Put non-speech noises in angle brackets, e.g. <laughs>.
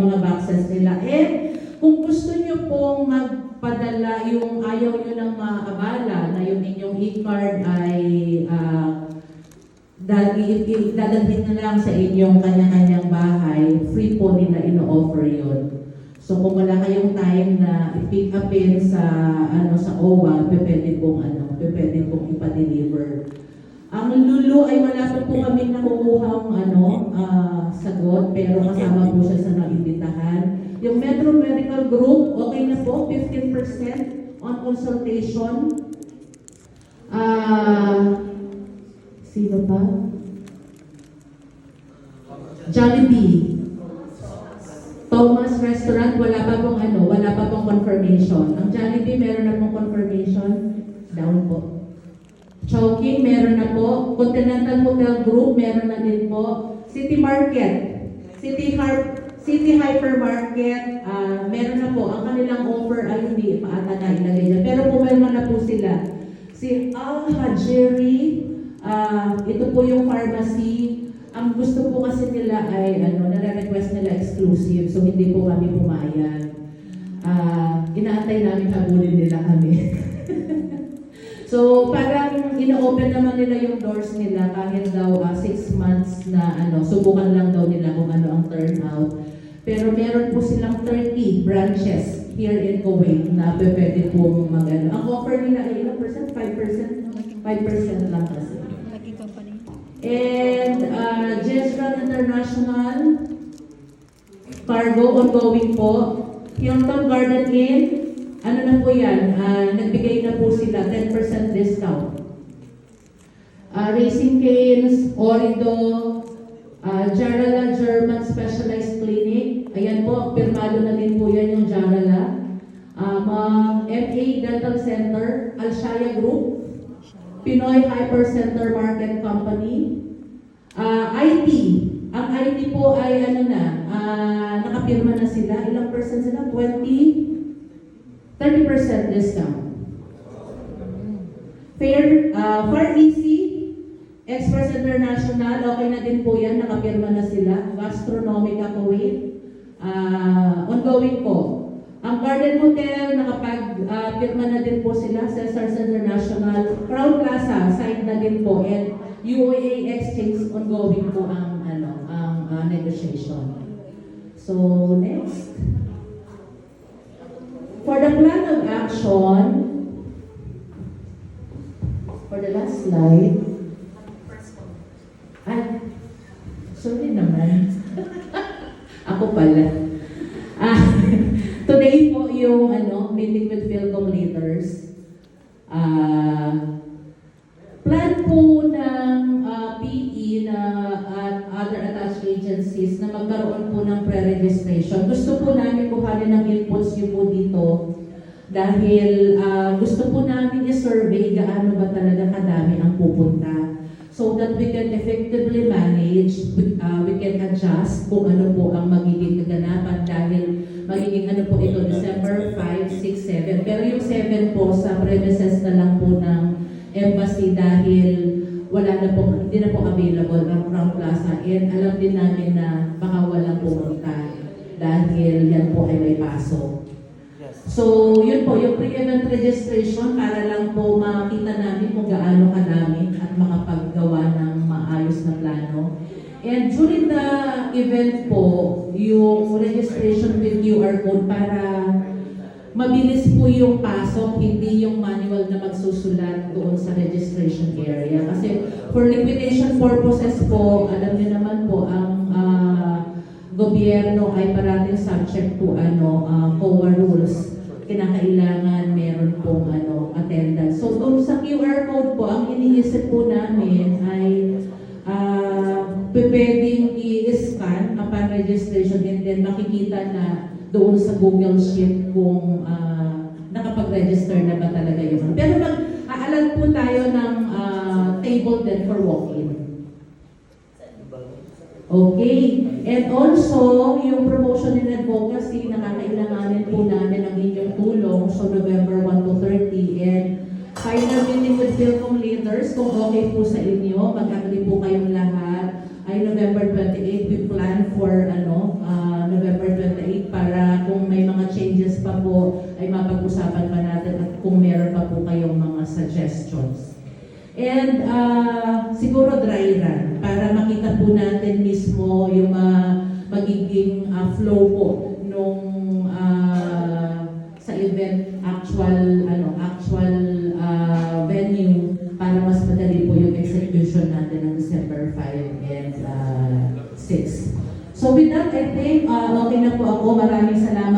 mga boxes nila. And kung gusto nyo pong magpadala yung ayaw nyo ng maabala na yung inyong e-card ay uh, dadalhin na lang sa inyong kanya-kanyang bahay, free po nila ino-offer yun. So kung wala kayong time na i-pick upin sa ano sa OWA, pwede pong ano, pwede pong ipa-deliver. Ang lulu ay wala pa po kami nakukuhang ano, ah, sagot, pero kasama po siya sa naimbitahan. Yung Metro Medical Group, okay na po, 15% on consultation. Ah, sino pa? Jollibee. Thomas Restaurant, wala pa pong ano, wala pa pong confirmation. Ang Jollibee, meron na pong confirmation. Down po. Chowking, meron na po. Continental Hotel Group, meron na din po. City Market, City Har City Hypermarket, ah, meron na po. Ang kanilang offer ay hindi pa ata na ilagay dyan. Pero pumirma na po sila. Si Al Hajeri, ah, ito po yung pharmacy. Ang gusto po kasi nila ay, ano, nare-request nila exclusive. So, hindi po kami pumayag. Ah, inaantay namin habulin nila kami. <laughs> So, parang ina-open naman nila yung doors nila kahit daw ah, six months na ano, subukan lang daw nila kung ano ang turnout. Pero meron po silang 30 branches here in Kuwait na pwede pong mag-ano. Ang offer nila ay ilang percent? 5%? 5% lang kasi. And uh, Jezreel International Cargo ongoing po. Hilton Garden Inn, ano na po yan, ah, nagbigay na po sila 10% discount. Ah, Racing Canes, Orido, ah, Jarala German Specialized Clinic, ayan po, pirmado na din po yan yung Jarala. Um, uh, FA Dental Center, Alshaya Group, Pinoy Hyper Center Market Company, Ah, IT. Ang IT po ay ano na, ah, nakapirma na sila. Ilang percent sila? 20? 30% discount. Fair, uh, Far Easy, Express International, okay na din po yan, nakapirma na sila. Gastronomica Kuwait, ah, ongoing po. Ang Garden Hotel, nakapag-pirma na din po sila, Cesars International. Crown Plaza, signed na din po. And UAA Exchange, ongoing po ang, ano, ang ah, negotiation. So, next. For the plan of action, for the last slide, ay, sorry naman. <laughs> Ako pala. Ah, <laughs> today po yung ano, meeting with Philcom leaders. Ah, plan po ng ah, PE na at other attached agencies na magkaroon po ng pre-registration. Gusto po namin kuhanin ng inputs niyo po dito dahil ah, gusto po namin i-survey gaano ba talaga kadami ang pupunta so that we can effectively manage, ah, we can adjust kung ano po ang magiging kaganapan dahil magiging ano po ito, December 5, 6, 7. Pero yung 7 po sa premises na lang po ng embassy dahil wala na po, hindi na po available ang Crown Plaza and alam din namin na baka walang pumunta dahil yan po ay may pasok. So, yun po, yung pre-event registration para lang po makita namin kung gaano kadami at makapaggawa ng maayos na plano. And during the event po, yung registration with QR code para mabilis po yung pasok, hindi yung manual na magsusulat doon sa registration area. Kasi for liquidation purposes po, alam niyo naman po, ang ah, gobyerno ay parating subject to ano, uh, COA rules. Kinakailangan meron pong ano, attendance. So doon sa QR code po, ang iniisip po namin ay uh, pwedeng i-scan upon registration and then makikita na doon sa Google Sheet kung ah, nakapag-register na ba talaga yun. Pero mag-aalan po tayo ng ah, table din for walk-in. Okay. And also, yung promotion and advocacy, nakakailanganin po namin ang inyong tulong. So, November 1 to 30. And final meeting with Philcom leaders, kung okay po sa inyo, mag-agree po kayong lahat, ay November 28, we plan for ano, uh, November 28 para kung may mga changes pa po, ay mapag-usapan pa natin at kung meron pa po kayong mga suggestions. And ah, siguro dry run para makita po natin mismo yung ah, magiging ah, flow po nung ah, sa event actual ano actual ah, venue para mas madali po yung execution natin ng December 5 and ah, 6. So with that, I think ah, okay na po ako. Maraming salamat.